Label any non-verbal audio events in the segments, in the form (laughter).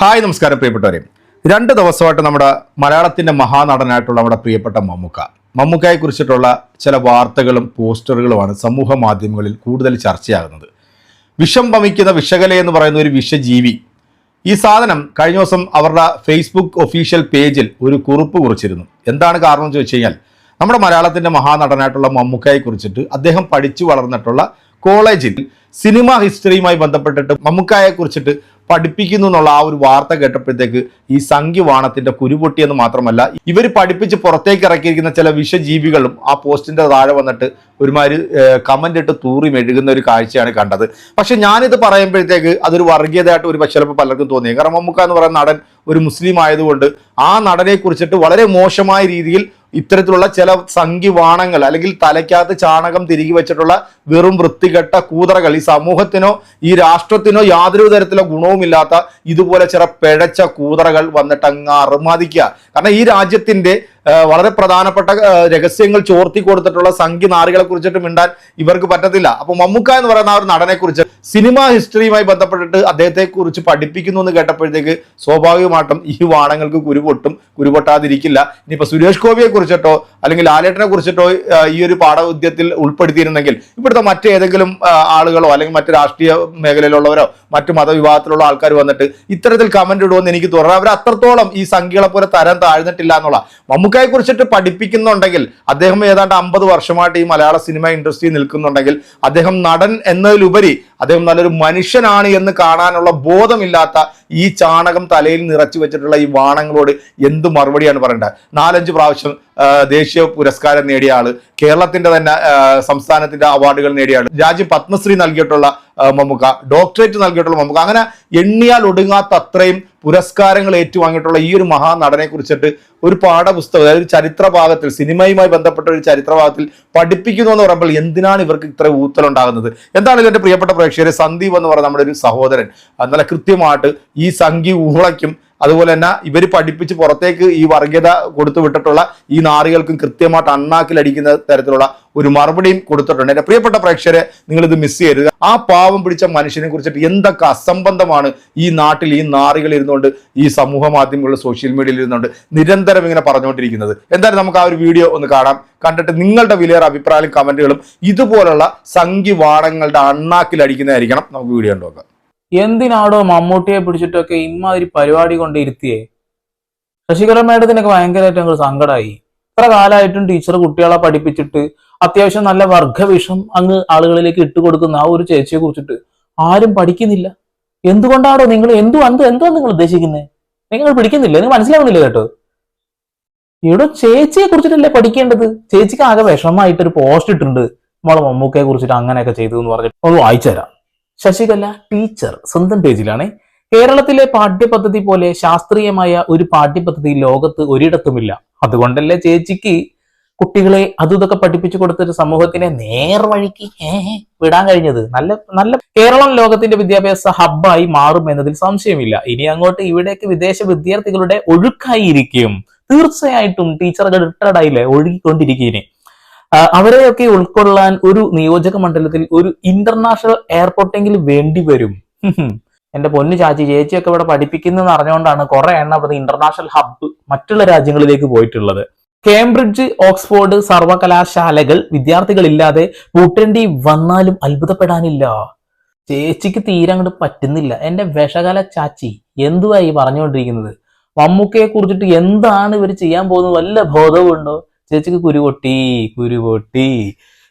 Hi നമസ്കാരം പ്രിയപ്പെട്ടവരെ. രണ്ട് ദിവസമായിട്ട് നമ്മുടെ മലയാളത്തിന്റെ മഹാനടനായിട്ടുള്ള നമ്മുടെ പ്രിയപ്പെട്ട മമ്മൂക്ക. മമ്മൂക്കയെ കുറിച്ചിട്ടുള്ള ചില വാർത്തകളും പോസ്റ്ററുകളുമാണ് സമൂഹ മാധ്യമങ്ങളിൽ കൂടുതൽ ചർച്ചയാകുന്നത്. വിഷം വമിക്കുന്ന വിഷകല എന്ന് പറയുന്ന ഒരു വിഷജീവി. ഈ സാധനം കഴിഞ്ഞ ദിവസം അവരുടെ ഫേസ്ബുക്ക് ഒഫീഷ്യൽ പേജിൽ ഒരു കുറിപ്പ് കുറിച്ചിരുന്നു. എന്താണ് കാരണം ചോദിച്ചു കഴിഞ്ഞാൽ നമ്മുടെ മലയാളത്തിന്റെ മഹാനടനായിട്ടുള്ള മമ്മൂക്കയെ കുറിച്ചിട്ട് അദ്ദേഹം പഠിച്ചു വളർന്നിട്ടുള്ള കോളേജിൽ സിനിമ ഹിസ്റ്ററിയുമായി ബന്ധപ്പെട്ടിട്ട് മമ്മൂക്കായെ കുറിച്ചിട്ട് പഠിപ്പിക്കുന്നു എന്നുള്ള ആ ഒരു വാർത്ത കേട്ടപ്പോഴത്തേക്ക് ഈ സംഖ്യവാണത്തിന്റെ കുരുപൊട്ടിയെന്ന് മാത്രമല്ല ഇവർ പഠിപ്പിച്ച് പുറത്തേക്ക് ഇറക്കിയിരിക്കുന്ന ചില വിഷജീവികളും ആ പോസ്റ്റിന്റെ താഴെ വന്നിട്ട് ഒരുമാതിരി കമന്റ് ഇട്ട് തൂറി മെഴുകുന്ന ഒരു കാഴ്ചയാണ് കണ്ടത്. പക്ഷെ ഞാനിത് പറയുമ്പോഴത്തേക്ക് അതൊരു വർഗീയതയായിട്ട് ഒരു പക്ഷേ ചിലപ്പോൾ പലർക്കും തോന്നി കാരണം മമ്മൂക്ക എന്ന് പറയുന്ന നടൻ ഒരു മുസ്ലിം ആയതുകൊണ്ട് ആ നടനെ കുറിച്ചിട്ട് വളരെ മോശമായ രീതിയിൽ ഇത്തരത്തിലുള്ള ചില സംഖ്യവാണങ്ങൾ അല്ലെങ്കിൽ തലയ്ക്കകത്ത് ചാണകം തിരികെ വെച്ചിട്ടുള്ള വെറും വൃത്തികെട്ട കൂതറകൾ ഈ സമൂഹത്തിനോ ഈ രാഷ്ട്രത്തിനോ യാതൊരു തരത്തിലോ ഗുണവുമില്ലാത്ത ഇതുപോലെ ചില പിഴച്ച കൂതറകൾ വന്നിട്ട് അങ്ങ് അറുമാദിക്കുക. കാരണം ഈ രാജ്യത്തിന്റെ ആ, വളരെ പ്രധാനപ്പെട്ട രഹസ്യങ്ങൾ ചോർത്തി കൊടുത്തിട്ടുള്ള സംഖ്യ നാറികളെ കുറിച്ചിട്ട് മിണ്ടാൻ ഇവർക്ക് പറ്റത്തില്ല. അപ്പൊ മമ്മൂക്ക എന്ന് പറയുന്ന ആ ഒരു നടനെ കുറിച്ച് സിനിമാ ഹിസ്റ്ററിയുമായി ബന്ധപ്പെട്ടിട്ട് അദ്ദേഹത്തെ കുറിച്ച് പഠിപ്പിക്കുന്നു എന്ന് കേട്ടപ്പോഴത്തേക്ക് സ്വാഭാവികമായിട്ടും ഈ വാണങ്ങൾക്ക് കുരുപൊട്ടും കുരുപൊട്ടാതിരിക്കില്ല. ഇനിയിപ്പോ സുരേഷ് ഗോപിയെ കുറിച്ചിട്ടോ അല്ലെങ്കിൽ ലാലേട്ടനെ കുറിച്ചിട്ടോ ഈ ഒരു പാഠവിദ്യത്തിൽ ഉൾപ്പെടുത്തിയിരുന്നെങ്കിൽ ഇവിടുത്തെ മറ്റേതെങ്കിലും ആളുകളോ അല്ലെങ്കിൽ മറ്റു രാഷ്ട്രീയ മേഖലയിലുള്ളവരോ മറ്റു മതവിഭാഗത്തിലുള്ള ആൾക്കാർ വന്നിട്ട് ഇത്തരത്തിൽ കമന്റ് ഇടുമെന്ന് എനിക്ക് തോന്നുന്നു. അവർ അത്രത്തോളം ഈ സംഖ്യകളെ പോലെ തരം താഴ്ന്നിട്ടില്ല എന്നുള്ള. മമ്മൂക്കയെ കുറിച്ചിട്ട് പഠിപ്പിക്കുന്നുണ്ടെങ്കിൽ അദ്ദേഹം ഏതാണ്ട് അമ്പത് വർഷമായിട്ട് ഈ മലയാള സിനിമ ഇൻഡസ്ട്രിയിൽ നിൽക്കുന്നുണ്ടെങ്കിൽ അദ്ദേഹം നടൻ എന്നതിലുപരി അദ്ദേഹം നല്ലൊരു മനുഷ്യനാണ് എന്ന് കാണാനുള്ള ബോധമില്ലാത്ത ഈ ചാണകം തലയിൽ നിറച്ചു വെച്ചിട്ടുള്ള ഈ വാണങ്ങളോട് എന്ത് മറുപടിയാണ് പറയേണ്ടത്? നാലഞ്ച് പ്രാവശ്യം ദേശീയ പുരസ്കാരം നേടിയ ആൾ കേരളത്തിന്റെ തന്നെ സംസ്ഥാനത്തിന്റെ അവാർഡുകൾ നേടിയ ആൾ രാജ്യം പത്മശ്രീ നൽകിയിട്ടുള്ള മമ്മുക്ക ഡോക്ടറേറ്റ് നൽകിയിട്ടുള്ള മമ്മൂക്ക. അങ്ങനെ എണ്ണിയാൽ ഒടുങ്ങാത്ത അത്രയും പുരസ്കാരങ്ങൾ ഏറ്റുവാങ്ങിയിട്ടുള്ള ഈ ഒരു മഹാനടനെ കുറിച്ചിട്ട് ഒരു പാഠപുസ്തകം അതായത് ഒരു ചരിത്ര ഭാഗത്തിൽ സിനിമയുമായി ബന്ധപ്പെട്ട ഒരു ചരിത്ര ഭാഗത്തിൽ പഠിപ്പിക്കുന്നു എന്ന് പറയുമ്പോൾ എന്തിനാണ് ഇവർക്ക് ഇത്ര ഊത്തലുണ്ടാകുന്നത്? എന്താണ് ഇതിന്റെ പ്രിയപ്പെട്ട പ്രേക്ഷകരെ സന്ദീപ് എന്ന് പറഞ്ഞ നമ്മുടെ ഒരു സഹോദരൻ. നല്ല കൃത്യമായിട്ട് ഈ സംഖ്യ ഊളയ്ക്കും അതുപോലെ തന്നെ ഇവർ പഠിപ്പിച്ച് പുറത്തേക്ക് ഈ വർഗീയത കൊടുത്തു വിട്ടിട്ടുള്ള ഈ നാറികൾക്കും കൃത്യമായിട്ട് അണ്ണാക്കിലടിക്കുന്ന തരത്തിലുള്ള ഒരു മറുപടിയും കൊടുത്തിട്ടുണ്ട്. എന്റെ പ്രിയപ്പെട്ട പ്രേക്ഷകരെ നിങ്ങളിത് മിസ് ചെയ്യരുത്. ആ പാവം പിടിച്ച മനുഷ്യനെ കുറിച്ചിട്ട് എന്തൊക്കെ അസംബന്ധമാണ് ഈ നാട്ടിൽ ഈ നാറികൾ ഇരുന്നുകൊണ്ട് ഈ സമൂഹ മാധ്യമങ്ങളിൽ സോഷ്യൽ മീഡിയയിൽ ഇരുന്നുകൊണ്ട് നിരന്തരം ഇങ്ങനെ പറഞ്ഞുകൊണ്ടിരിക്കുന്നത്. എന്തായാലും നമുക്ക് ആ ഒരു വീഡിയോ ഒന്ന് കാണാം. കണ്ടിട്ട് നിങ്ങളുടെ വിലയേറെ അഭിപ്രായങ്ങളും കമന്റുകളും ഇതുപോലുള്ള സംഖ്യവാണങ്ങളുടെ അണ്ണാക്കിലടിക്കുന്നതായിരിക്കണം നമുക്ക് വീഡിയോ കണ്ടു നോക്കാം. എന്തിനാടോ മമ്മൂട്ടിയെ പിടിച്ചിട്ടൊക്കെ ഇമ്മാതിരി പരിപാടി കൊണ്ട് ഇരുത്തിയേ ശശികല മേഡത്തിനൊക്കെ ഭയങ്കരമായിട്ട് ഞങ്ങൾ സങ്കടമായി ഇത്ര കാലമായിട്ടും ടീച്ചർ കുട്ടികളെ പഠിപ്പിച്ചിട്ട് അത്യാവശ്യം നല്ല വർഗവിഷം അങ്ങ് ആളുകളിലേക്ക് ഇട്ട് കൊടുക്കുന്ന ആ ഒരു ചേച്ചിയെ കുറിച്ചിട്ട് ആരും പഠിക്കുന്നില്ല. എന്തുകൊണ്ടാണോ നിങ്ങൾ എന്തു എന്തു എന്തോ നിങ്ങൾ ഉദ്ദേശിക്കുന്നത് നിങ്ങൾ പിടിക്കുന്നില്ല? നിങ്ങൾ മനസ്സിലാവുന്നില്ല കേട്ടോ? ഇവിടെ ചേച്ചിയെ കുറിച്ചിട്ടല്ലേ പഠിക്കേണ്ടത്? ചേച്ചിക്ക് ആകെ വിഷമമായിട്ട് ഒരു പോസ്റ്റ് ഇട്ടിട്ടുണ്ട്. നമ്മളെ മമ്മൂക്കയെ കുറിച്ചിട്ട് അങ്ങനെയൊക്കെ ചെയ്തു എന്ന് പറഞ്ഞിട്ട്. ഒന്ന് വായിച്ചു തരാം. ശശികല ടീച്ചർ സ്വന്തം പേജിലാണ്. കേരളത്തിലെ പാഠ്യപദ്ധതി പോലെ ശാസ്ത്രീയമായ ഒരു പാഠ്യപദ്ധതി ലോകത്ത് ഒരിടത്തുമില്ല. അതുകൊണ്ടല്ലേ ചേച്ചിക്ക് കുട്ടികളെ അതുതൊക്കെ പഠിപ്പിച്ചു കൊടുത്തൊരു സമൂഹത്തിനെ നേർവഴിക്ക് വിടാൻ കഴിഞ്ഞത്? നല്ല നല്ല കേരളം ലോകത്തിന്റെ വിദ്യാഭ്യാസ ഹബ്ബായി മാറും എന്നതിൽ സംശയമില്ല. ഇനി അങ്ങോട്ട് ഇവിടേക്ക് വിദേശ വിദ്യാർത്ഥികളുടെ ഒഴുക്കായിരിക്കും തീർച്ചയായിട്ടും ടീച്ചറുകൾ റിട്ടയർഡായില്ലേ? ഒഴുകിക്കൊണ്ടിരിക്കുകയെ ആ, അവരെയൊക്കെ ഉൾക്കൊള്ളാൻ ഒരു നിയോജക മണ്ഡലത്തിൽ ഒരു ഇന്റർനാഷണൽ എയർപോർട്ടെങ്കിലും വേണ്ടി വരും. എന്റെ പൊന്നു ചാച്ചി ചേച്ചിയൊക്കെ ഇവിടെ പഠിപ്പിക്കുന്നെന്ന് അറിഞ്ഞുകൊണ്ടാണ് കുറെ എണ്ണം ഇന്റർനാഷണൽ ഹബ്ബ് മറ്റുള്ള രാജ്യങ്ങളിലേക്ക് പോയിട്ടുള്ളത്. കേംബ്രിഡ്ജ് ഓക്സ്ഫോർഡ് സർവകലാശാലകൾ വിദ്യാർത്ഥികളില്ലാതെ പൂട്ടേണ്ടി വന്നാലും അത്ഭുതപ്പെടാനില്ല. ചേച്ചിക്ക് തീരെ അങ്ങോട്ട് പറ്റുന്നില്ല. എന്റെ വിഷകാല ചാച്ചി എന്തുവായി പറഞ്ഞുകൊണ്ടിരിക്കുന്നത്? മമ്മൂക്കയെ കുറിച്ചിട്ട് എന്താണ് ഇവർ ചെയ്യാൻ പോകുന്നത്? വല്ല ചേച്ചിക്ക് കുരുപൊട്ടി കുരുപൊട്ടി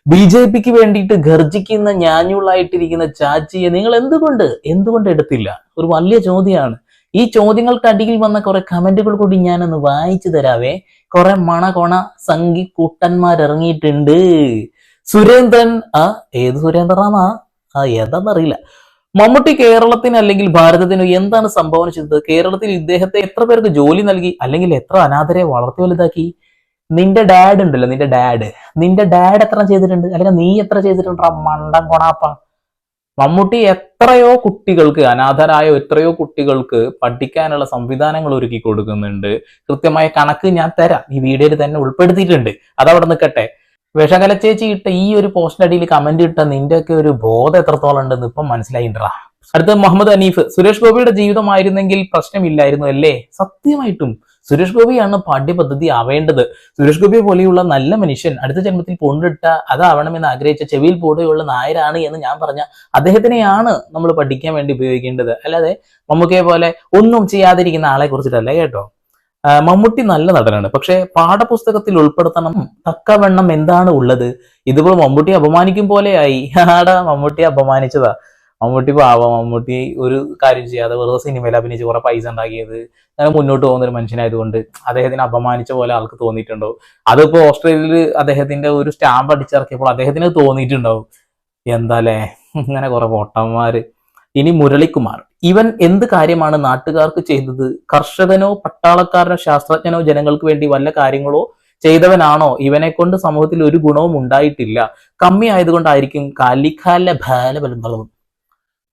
ബി ജെ പിക്ക് വേണ്ടിയിട്ട് ഗർജിക്കുന്ന ഞാഞ്ഞുള്ളായിട്ടിരിക്കുന്ന ചാച്ചിയെ നിങ്ങൾ എന്തുകൊണ്ട് എന്തുകൊണ്ട് എടുത്തില്ല? ഒരു വലിയ ചോദ്യമാണ്. ഈ ചോദ്യങ്ങൾക്ക് അടിയിൽ വന്ന കുറെ കമന്റുകൾ കൂടി ഞാനൊന്ന് വായിച്ചു തരാവേ. കുറെ മണ കൊണ സംഘി കൂട്ടന്മാർ ഇറങ്ങിയിട്ടുണ്ട് സുരേന്ദ്രൻ ആ ഏത് സുരേന്ദ്രനാമാ ആ ഏതാന്നറിയില്ല. മമ്മൂട്ടി കേരളത്തിന് അല്ലെങ്കിൽ ഭാരതത്തിന് എന്താണ് സംഭാവന ചെയ്തത് കേരളത്തിൽ ഇദ്ദേഹത്തെ എത്ര പേർക്ക് ജോലി നൽകി? അല്ലെങ്കിൽ എത്ര അനാഥരെ വളർത്തി വലുതാക്കി? നിന്റെ ഡാഡ് ഉണ്ടല്ലോ നിന്റെ ഡാഡ് നിന്റെ ഡാഡ് എത്ര ചെയ്തിട്ടുണ്ട്? അല്ലെങ്കിൽ നീ എത്ര ചെയ്തിട്ടുണ്ട്? മണ്ടം കൊണാപ്പ. മമ്മൂട്ടി എത്രയോ കുട്ടികൾക്ക് അനാഥരായ എത്രയോ കുട്ടികൾക്ക് പഠിക്കാനുള്ള സംവിധാനങ്ങൾ ഒരുക്കി കൊടുക്കുന്നുണ്ട്. കൃത്യമായ കണക്ക് ഞാൻ തരാം. ഈ വീഡിയോയിൽ തന്നെ ഉൾപ്പെടുത്തിയിട്ടുണ്ട്. അതവിടെ നിൽക്കട്ടെ. വിഷകല ചേച്ചി ഇട്ട ഈ ഒരു പോസ്റ്റിനടിയിൽ കമന്റ് ഇട്ട നിന്റെയൊക്കെ ഒരു ബോധം എത്രത്തോളം ഉണ്ടെന്ന് ഇപ്പം മനസ്സിലായിട്ടാ അടുത്ത മുഹമ്മദ് അനീഫ്. സുരേഷ് ഗോപിയുടെ ജീവിതമായിരുന്നെങ്കിൽ പ്രശ്നമില്ലായിരുന്നു അല്ലേ? സത്യമായിട്ടും. സുരേഷ് ഗോപിയാണ് പാഠ്യപദ്ധതി ആവേണ്ടത്. സുരേഷ് ഗോപി പോലെയുള്ള നല്ല മനുഷ്യൻ അടുത്ത ജന്മത്തിൽ പൊണ്ടിട്ട അതാവണമെന്ന് ആഗ്രഹിച്ച ചെവിയിൽ പോടെയുള്ള നായരാണ് എന്ന് ഞാൻ പറഞ്ഞ അദ്ദേഹത്തിനെയാണ് നമ്മൾ പഠിക്കാൻ വേണ്ടി ഉപയോഗിക്കേണ്ടത്. അല്ലാതെ മമ്മൂക്കയെ പോലെ ഒന്നും ചെയ്യാതിരിക്കുന്ന ആളെ കുറിച്ചിട്ടല്ല കേട്ടോ. മമ്മൂട്ടി നല്ല നടനാണ്. പക്ഷെ പാഠപുസ്തകത്തിൽ ഉൾപ്പെടുത്തണം. തക്കവണ്ണം എന്താണ് ഉള്ളത്? ഇതിപ്പോൾ മമ്മൂട്ടി അപമാനിക്കും പോലെയായി. (laughs) ആടാ മമ്മൂട്ടി അപമാനിച്ചതാ. മമ്മൂട്ടി പാവം മമ്മൂട്ടി ഒരു കാര്യം ചെയ്യാതെ വെറുതെ സിനിമയിൽ അഭിനയിച്ച് കുറെ പൈസ ഉണ്ടാക്കിയത്. അങ്ങനെ മുന്നോട്ട് പോകുന്ന ഒരു മനുഷ്യനായതുകൊണ്ട് അദ്ദേഹത്തിന് അപമാനിച്ച പോലെ ആൾക്ക് തോന്നിയിട്ടുണ്ടോ അതിപ്പോ ഓസ്ട്രേലിയയിൽ അദ്ദേഹത്തിന്റെ ഒരു സ്റ്റാമ്പ് അടിച്ചിറക്കിയപ്പോൾ അദ്ദേഹത്തിന് തോന്നിയിട്ടുണ്ടാവും. എന്താലേ? ഇങ്ങനെ കുറെ വോട്ടന്മാര് ഇനി മുരളിക്കുമാർ ഇവൻ എന്ത് കാര്യമാണ് നാട്ടുകാർക്ക് ചെയ്തത്? കർഷകനോ പട്ടാളക്കാരനോ ശാസ്ത്രജ്ഞനോ ജനങ്ങൾക്ക് വേണ്ടി വല്ല കാര്യങ്ങളോ ചെയ്തവനാണോ? ഇവനെ കൊണ്ട് സമൂഹത്തിൽ ഒരു ഗുണവും ഉണ്ടായിട്ടില്ല. കമ്മി ആയതുകൊണ്ടായിരിക്കും കാലിക്കാല ബാലബലം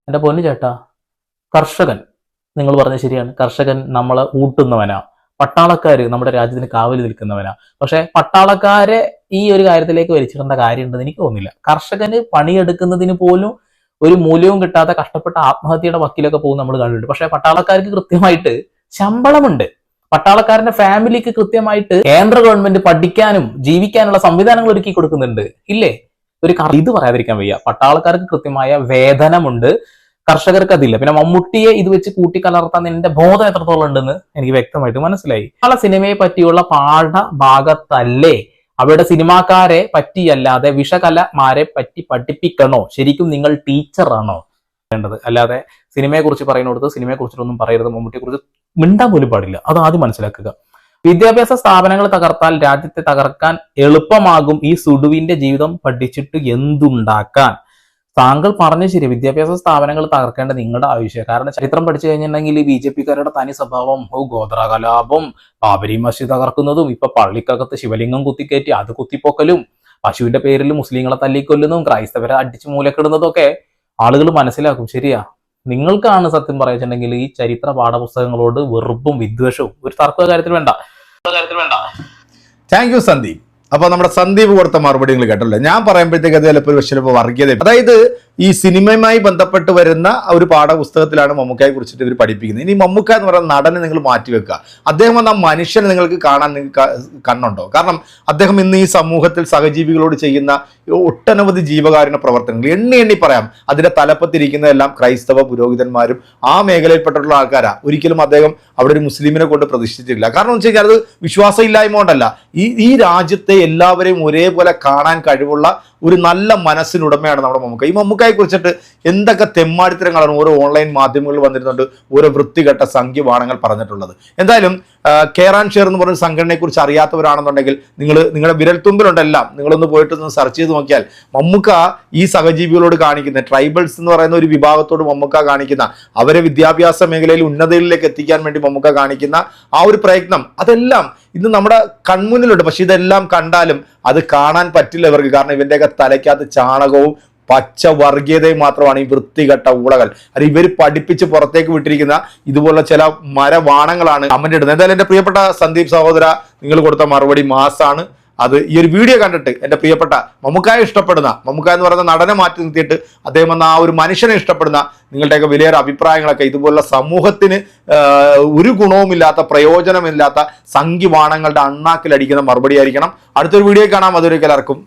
എന്റെ പൊന്നു ചേട്ടാ കർഷകൻ നിങ്ങൾ പറഞ്ഞത് ശരിയാണ്. കർഷകൻ നമ്മളെ ഊട്ടുന്നവനാ. പട്ടാളക്കാർ നമ്മുടെ രാജ്യത്തിന് കാവൽ നിൽക്കുന്നവനാ. പക്ഷെ പട്ടാളക്കാരെ ഈ ഒരു കാര്യത്തിലേക്ക് വലിച്ചിടേണ്ട കാര്യമുണ്ടെന്ന് എനിക്ക് തോന്നുന്നില്ല. കർഷകന് പണിയെടുക്കുന്നതിന് പോലും ഒരു മൂല്യവും കിട്ടാത്ത കഷ്ടപ്പെട്ട ആത്മഹത്യയുടെ വക്കിലൊക്കെ പോകും നമ്മൾ കണ്ടിട്ടുണ്ട്. പക്ഷെ പട്ടാളക്കാർക്ക് കൃത്യമായിട്ട് ശമ്പളമുണ്ട്. പട്ടാളക്കാരന്റെ ഫാമിലിക്ക് കൃത്യമായിട്ട് കേന്ദ്ര ഗവൺമെന്റ് പഠിക്കാനും ജീവിക്കാനുള്ള സംവിധാനങ്ങൾ ഒരുക്കി കൊടുക്കുന്നുണ്ട്. ഇല്ലേ? ഒരു ഇത് പറയാതിരിക്കാൻ വയ്യ. പട്ടാളക്കാർക്ക് കൃത്യമായ വേതനമുണ്ട്. കർഷകർക്ക് അതില്ല. പിന്നെ മമ്മൂട്ടിയെ ഇത് വെച്ച് കൂട്ടിക്കലർത്താൻ എന്റെ ബോധം എത്രത്തോളം ഉണ്ടെന്ന് എനിക്ക് വ്യക്തമായിട്ട് മനസ്സിലായി. പല സിനിമയെ പറ്റിയുള്ള പാഠഭാഗത്തല്ലേ അവരുടെ സിനിമാക്കാരെ പറ്റിയല്ലാതെ വിഷകലമാരെ പറ്റി പഠിപ്പിക്കണോ? ശരിക്കും നിങ്ങൾ ടീച്ചറാണോ? വേണ്ടത്. അല്ലാതെ സിനിമയെ കുറിച്ച് പറയുന്നിടത്ത് സിനിമയെ കുറിച്ചിട്ടൊന്നും പറയരുത് മമ്മൂട്ടിയെ കുറിച്ച് മിണ്ടാൻ പോലും പാടില്ല. അത് ആദ്യം മനസ്സിലാക്കുക. വിദ്യാഭ്യാസ സ്ഥാപനങ്ങൾ തകർത്താൽ രാജ്യത്തെ തകർക്കാൻ എളുപ്പമാകും ഈ സുഡുവിന്റെ ജീവിതം പഠിച്ചിട്ട് എന്തുണ്ടാക്കാൻ. താങ്കൾ പറഞ്ഞു ശരി വിദ്യാഭ്യാസ സ്ഥാപനങ്ങൾ തകർക്കേണ്ട നിങ്ങളുടെ ആവശ്യം കാരണം ചരിത്രം പഠിച്ചു കഴിഞ്ഞിട്ടുണ്ടെങ്കിൽ ബി ജെ പിക്കാരുടെ തനി സ്വഭാവം ഓ ഗോത്ര കലാപം ബാബരി മസ്ജിദ് തകർക്കുന്നതും ഇപ്പൊ പള്ളിക്കകത്ത് ശിവലിംഗം കുത്തിക്കയറ്റി അത് കുത്തിപ്പൊക്കലും പശുവിന്റെ പേരിൽ മുസ്ലിങ്ങളെ തല്ലിക്കൊല്ലുന്നതും ക്രൈസ്തവരെ അടിച്ചു മൂലക്കിടുന്നതും ഒക്കെ ആളുകൾ മനസ്സിലാക്കും. ശരിയാ. നിങ്ങൾക്കാണ് സത്യം പറയുന്നുണ്ടെങ്കിൽ ഈ ചരിത്ര പാഠപുസ്തകങ്ങളോട് വെറുപ്പും വിദ്വേഷവും. ഒരു തർക്ക കാര്യത്തിൽ വേണ്ട. കാര്യത്തിൽ വേണ്ട. താങ്ക് യു സന്ദീപ് അപ്പൊ നമ്മുടെ സന്ദീപ് കൊടുത്ത മറുപടി നിങ്ങൾ കേട്ടല്ലോ ഞാൻ പറയുമ്പോഴത്തേക്ക് അത് ചിലപ്പോൾ ചിലപ്പോൾ വർഗീയത അതായത് ഈ സിനിമയുമായി ബന്ധപ്പെട്ട് വരുന്ന ഒരു പാഠപുസ്തകത്തിലാണ് മമ്മൂക്കയെ കുറിച്ചിട്ട് ഇവർ പഠിപ്പിക്കുന്നത്. ഇനി മമ്മൂക്ക എന്ന് പറയുന്ന നടനെ നിങ്ങൾ മാറ്റിവെക്കുക അദ്ദേഹം എന്ന മനുഷ്യനെ നിങ്ങൾക്ക് കാണാൻ നിങ്ങൾക്ക് കണ്ണുണ്ടോ? കാരണം അദ്ദേഹം ഇന്ന് ഈ സമൂഹത്തിൽ സഹജീവികളോട് ചെയ്യുന്ന ഒട്ടനവധി ജീവകാരുണ്യ പ്രവർത്തനങ്ങൾ. എണ്ണി എണ്ണി പറയാം. അതിന്റെ തലപ്പത്തിരിക്കുന്നതെല്ലാം ക്രൈസ്തവ പുരോഹിതന്മാരും ആ മേഖലയിൽപ്പെട്ടിട്ടുള്ള ആൾക്കാരാ. ഒരിക്കലും അദ്ദേഹം അവിടെ ഒരു മുസ്ലിമിനെ കൊണ്ട് പ്രതിഷ്ഠിച്ചിട്ടില്ല. കാരണം എന്ന് വെച്ച് കഴിഞ്ഞാൽ അത് വിശ്വാസമില്ലായ്മ കൊണ്ടല്ല. ഈ ഈ രാജ്യത്തെ എല്ലാവരെയും ഒരേപോലെ കാണാൻ കഴിവുള്ള ഒരു നല്ല മനസ്സിനുടമയാണ് നമ്മുടെ മമ്മൂക്ക. ഈ മമ്മൂക്കയെ കുറിച്ചിട്ട് എന്തൊക്കെ തെമ്മാടിത്തരങ്ങളാണ് ഓരോ ഓൺലൈൻ മാധ്യമങ്ങളിൽ വന്നിരുന്നുണ്ട് ഓരോ വൃത്തികെട്ട സംഖ്യവാണങ്ങൾ പറഞ്ഞിട്ടുള്ളത്. എന്തായാലും കെയർ കേറാൻ ഷെയർ എന്ന് പറഞ്ഞ സംഘടനയെ കുറിച്ച് അറിയാത്തവരാണെന്നുണ്ടെങ്കിൽ നിങ്ങൾ നിങ്ങളുടെ വിരൽത്തുമ്പിലുണ്ടെല്ലാം നിങ്ങളൊന്ന് പോയിട്ട് ഒന്ന് സെർച്ച് ചെയ്ത് നോക്കിയാൽ മമ്മൂക്ക ഈ സഹജീവികളോട് കാണിക്കുന്ന ട്രൈബൽസ് എന്ന് പറയുന്ന ഒരു വിഭാഗത്തോട് മമ്മൂക്ക കാണിക്കുന്ന അവരെ വിദ്യാഭ്യാസ മേഖലയിൽ ഉന്നതയിലേക്ക് എത്തിക്കാൻ വേണ്ടി മമ്മൂക്ക കാണിക്കുന്ന ആ ഒരു പ്രയത്നം അതെല്ലാം ഇന്ന് നമ്മുടെ കൺമുന്നിലുണ്ട്. പക്ഷെ ഇതെല്ലാം കണ്ടാലും അത് കാണാൻ പറ്റില്ല ഇവർക്ക്. കാരണം ഇവന്റെയൊക്കെ തലയ്ക്കകത്ത് ചാണകവും പച്ച വർഗീയതയും മാത്രമാണ് ഈ വൃത്തികെട്ട ഊളകൾ. അത് ഇവർ പഠിപ്പിച്ച് പുറത്തേക്ക് വിട്ടിരിക്കുന്ന ഇതുപോലുള്ള ചില മരവാണങ്ങളാണ് കമന്റ് ഇടുന്നത് എന്തായാലും എന്റെ പ്രിയപ്പെട്ട സന്ദീപ് സഹോദര നിങ്ങൾ കൊടുത്ത മറുപടി മാസാണ്. അത് ഈ ഒരു വീഡിയോ കണ്ടിട്ട് എന്റെ പ്രിയപ്പെട്ട മമ്മൂക്കായെ ഇഷ്ടപ്പെടുന്ന മമ്മുക്ക എന്ന് പറയുന്ന നടനെ മാറ്റി നിർത്തിയിട്ട് അദ്ദേഹം എന്ന ആ ഒരു മനുഷ്യനെ ഇഷ്ടപ്പെടുന്ന നിങ്ങളുടെയൊക്കെ വിലയേറെ അഭിപ്രായങ്ങളൊക്കെ ഇതുപോലുള്ള സമൂഹത്തിന് ഒരു ഗുണവുമില്ലാത്ത പ്രയോജനമില്ലാത്ത സംഖ്യവാണങ്ങളുടെ അണ്ണാക്കിലടിക്കുന്ന മറുപടി ആയിരിക്കണം. അടുത്തൊരു വീഡിയോ കാണാം. അതൊരിക്കലും